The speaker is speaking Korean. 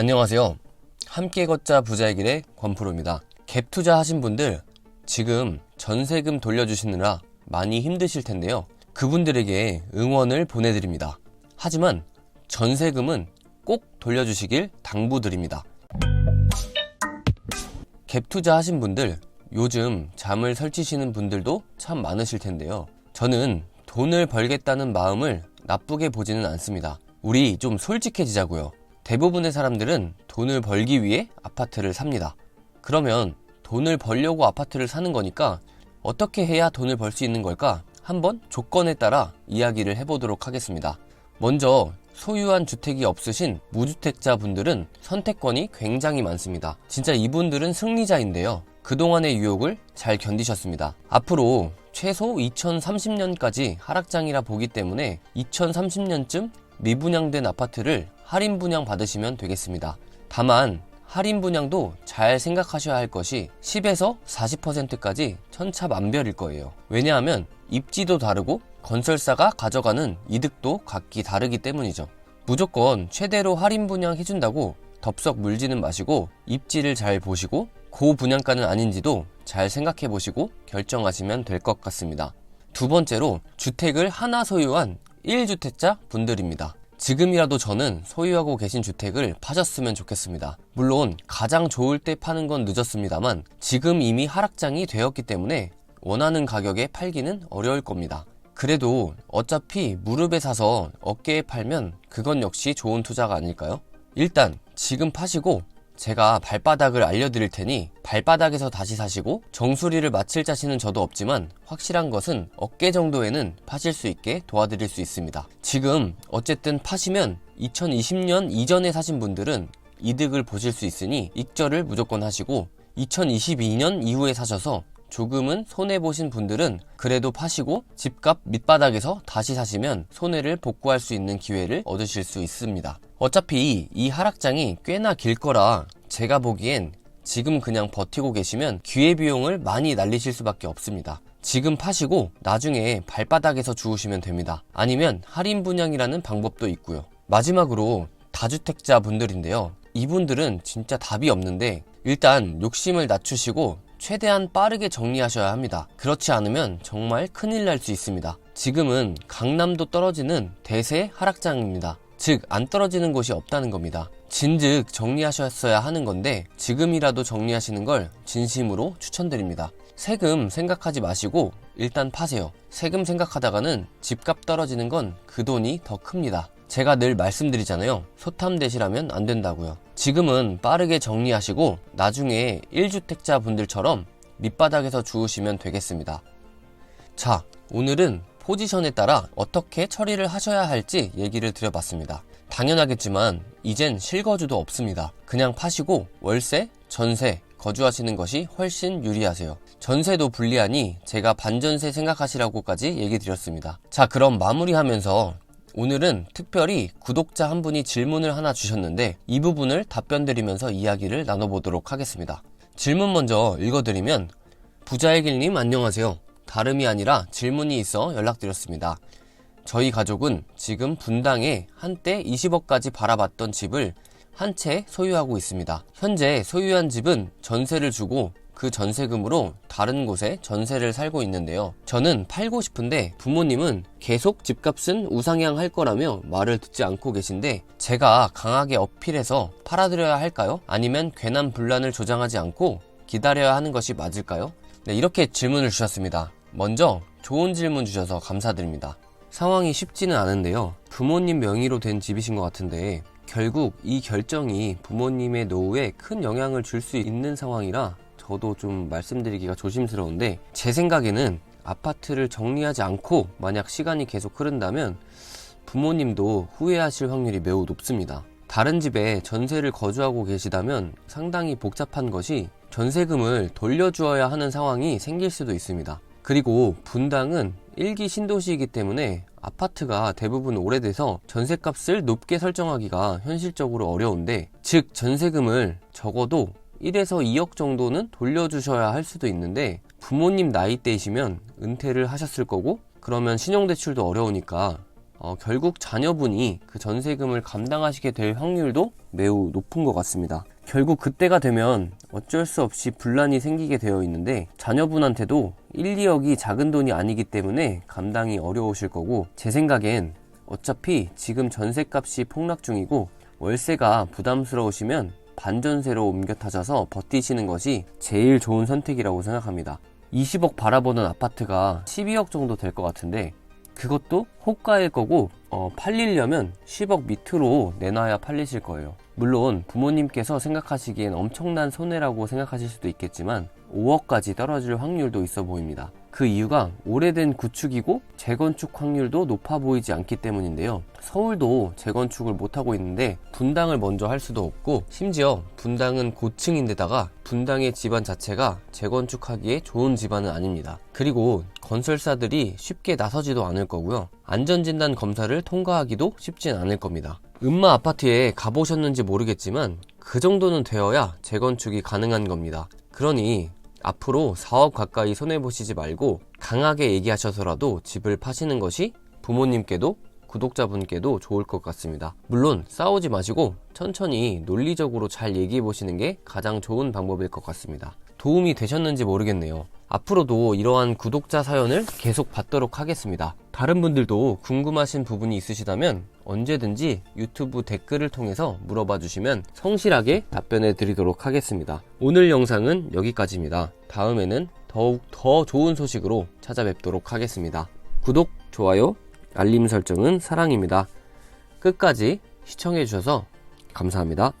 안녕하세요. 함께 걷자 부자의 길의 권프로입니다. 갭 투자 하신 분들 지금 전세금 돌려주시느라 많이 힘드실 텐데요. 그분들에게 응원을 보내드립니다. 하지만 전세금은 꼭 돌려주시길 당부드립니다. 갭 투자 하신 분들 요즘 잠을 설치시는 분들도 참 많으실 텐데요. 저는 돈을 벌겠다는 마음을 나쁘게 보지는 않습니다. 우리 좀 솔직해지자고요. 대부분의 사람들은 돈을 벌기 위해 아파트를 삽니다. 그러면 돈을 벌려고 아파트를 사는 거니까 어떻게 해야 돈을 벌 수 있는 걸까? 한번 조건에 따라 이야기를 해보도록 하겠습니다. 먼저 소유한 주택이 없으신 무주택자 분들은 선택권이 굉장히 많습니다. 진짜 이분들은 승리자인데요. 그동안의 유혹을 잘 견디셨습니다. 앞으로 최소 2030년까지 하락장이라 보기 때문에 2030년쯤 미분양된 아파트를 할인 분양 받으시면 되겠습니다. 다만 할인 분양도 잘 생각하셔야 할 것이 10에서 40%까지 천차만별일 거예요. 왜냐하면 입지도 다르고 건설사가 가져가는 이득도 각기 다르기 때문이죠. 무조건 최대로 할인 분양 해준다고 덥석 물지는 마시고 입지를 잘 보시고 고 분양가는 아닌지도 잘 생각해 보시고 결정하시면 될 것 같습니다. 두 번째로 주택을 하나 소유한 1주택자 분들입니다. 지금이라도 저는 소유하고 계신 주택을 파셨으면 좋겠습니다. 물론 가장 좋을 때 파는 건 늦었습니다만 지금 이미 하락장이 되었기 때문에 원하는 가격에 팔기는 어려울 겁니다. 그래도 어차피 무릎에 사서 어깨에 팔면 그건 역시 좋은 투자가 아닐까요? 일단 지금 파시고 제가 발바닥을 알려드릴 테니 발바닥에서 다시 사시고 정수리를 마칠 자신은 저도 없지만 확실한 것은 어깨 정도에는 파실 수 있게 도와드릴 수 있습니다. 지금 어쨌든 파시면 2020년 이전에 사신 분들은 이득을 보실 수 있으니 익절을 무조건 하시고 2022년 이후에 사셔서 조금은 손해보신 분들은 그래도 파시고 집값 밑바닥에서 다시 사시면 손해를 복구할 수 있는 기회를 얻으실 수 있습니다. 어차피 이 하락장이 꽤나 길 거라 제가 보기엔 지금 그냥 버티고 계시면 기회비용을 많이 날리실 수밖에 없습니다. 지금 파시고 나중에 발바닥에서 주우시면 됩니다. 아니면 할인 분양이라는 방법도 있고요. 마지막으로 다주택자 분들인데요. 이분들은 진짜 답이 없는데 일단 욕심을 낮추시고 최대한 빠르게 정리하셔야 합니다. 그렇지 않으면 정말 큰일 날 수 있습니다. 지금은 강남도 떨어지는 대세 하락장입니다. 즉, 안 떨어지는 곳이 없다는 겁니다. 진즉 정리하셨어야 하는 건데 지금이라도 정리하시는 걸 진심으로 추천드립니다. 세금 생각하지 마시고 일단 파세요. 세금 생각하다가는 집값 떨어지는 건 그 돈이 더 큽니다. 제가 늘 말씀드리잖아요. 소탐 대시라면 안 된다고요. 지금은 빠르게 정리하시고 나중에 1주택자 분들처럼 밑바닥에서 주우시면 되겠습니다. 자, 오늘은 포지션에 따라 어떻게 처리를 하셔야 할지 얘기를 드려봤습니다. 당연하겠지만 이젠 실거주도 없습니다. 그냥 파시고 월세, 전세, 거주하시는 것이 훨씬 유리하세요. 전세도 불리하니 제가 반전세 생각하시라고까지 얘기 드렸습니다. 자, 그럼 마무리하면서 오늘은 특별히 구독자 한 분이 질문을 하나 주셨는데 이 부분을 답변 드리면서 이야기를 나눠보도록 하겠습니다. 질문 먼저 읽어드리면 부자의 길님 안녕하세요. 다름이 아니라 질문이 있어 연락드렸습니다. 저희 가족은 지금 분당에 한때 20억까지 바라봤던 집을 한 채 소유하고 있습니다. 현재 소유한 집은 전세를 주고 그 전세금으로 다른 곳에 전세를 살고 있는데요. 저는 팔고 싶은데 부모님은 계속 집값은 우상향 할 거라며 말을 듣지 않고 계신데 제가 강하게 어필해서 팔아드려야 할까요? 아니면 괜한 분란을 조장하지 않고 기다려야 하는 것이 맞을까요? 네, 이렇게 질문을 주셨습니다. 먼저 좋은 질문 주셔서 감사드립니다. 상황이 쉽지는 않은데요. 부모님 명의로 된 집이신 것 같은데 결국 이 결정이 부모님의 노후에 큰 영향을 줄 수 있는 상황이라 저도 좀 말씀드리기가 조심스러운데 제 생각에는 아파트를 정리하지 않고 만약 시간이 계속 흐른다면 부모님도 후회하실 확률이 매우 높습니다. 다른 집에 전세를 거주하고 계시다면 상당히 복잡한 것이 전세금을 돌려주어야 하는 상황이 생길 수도 있습니다. 그리고 분당은 일기 신도시이기 때문에 아파트가 대부분 오래돼서 전세값을 높게 설정하기가 현실적으로 어려운데 즉 전세금을 적어도 1에서 2억 정도는 돌려주셔야 할 수도 있는데 부모님 나이대이시면 은퇴를 하셨을 거고 그러면 신용대출도 어려우니까 어, 결국 자녀분이 그 전세금을 감당하시게 될 확률도 매우 높은 것 같습니다. 결국 그때가 되면 어쩔 수 없이 분란이 생기게 되어 있는데 자녀분한테도 1, 2억이 작은 돈이 아니기 때문에 감당이 어려우실 거고 제 생각엔 어차피 지금 전세값이 폭락 중이고 월세가 부담스러우시면 반전세로 옮겨 타셔서 버티시는 것이 제일 좋은 선택이라고 생각합니다. 20억 바라보는 아파트가 12억 정도 될 것 같은데 그것도 호가일 거고 어, 팔리려면 10억 밑으로 내놔야 팔리실 거예요. 물론 부모님께서 생각하시기엔 엄청난 손해라고 생각하실 수도 있겠지만 5억까지 떨어질 확률도 있어 보입니다. 그 이유가 오래된 구축이고 재건축 확률도 높아 보이지 않기 때문인데요. 서울도 재건축을 못하고 있는데 분당을 먼저 할 수도 없고 심지어 분당은 고층인데다가 분당의 집안 자체가 재건축하기에 좋은 집안은 아닙니다. 그리고 건설사들이 쉽게 나서지도 않을 거고요. 안전진단 검사를 통과하기도 쉽진 않을 겁니다. 음마 아파트에 가보셨는지 모르겠지만 그 정도는 되어야 재건축이 가능한 겁니다. 그러니 앞으로 4억 가까이 손해보시지 말고 강하게 얘기하셔서라도 집을 파시는 것이 부모님께도 구독자분께도 좋을 것 같습니다. 물론 싸우지 마시고 천천히 논리적으로 잘 얘기해 보시는 게 가장 좋은 방법일 것 같습니다. 도움이 되셨는지 모르겠네요. 앞으로도 이러한 구독자 사연을 계속 받도록 하겠습니다. 다른 분들도 궁금하신 부분이 있으시다면 언제든지 유튜브 댓글을 통해서 물어봐 주시면 성실하게 답변해 드리도록 하겠습니다. 오늘 영상은 여기까지입니다. 다음에는 더욱 더 좋은 소식으로 찾아뵙도록 하겠습니다. 구독, 좋아요, 알림 설정은 사랑입니다. 끝까지 시청해 주셔서 감사합니다.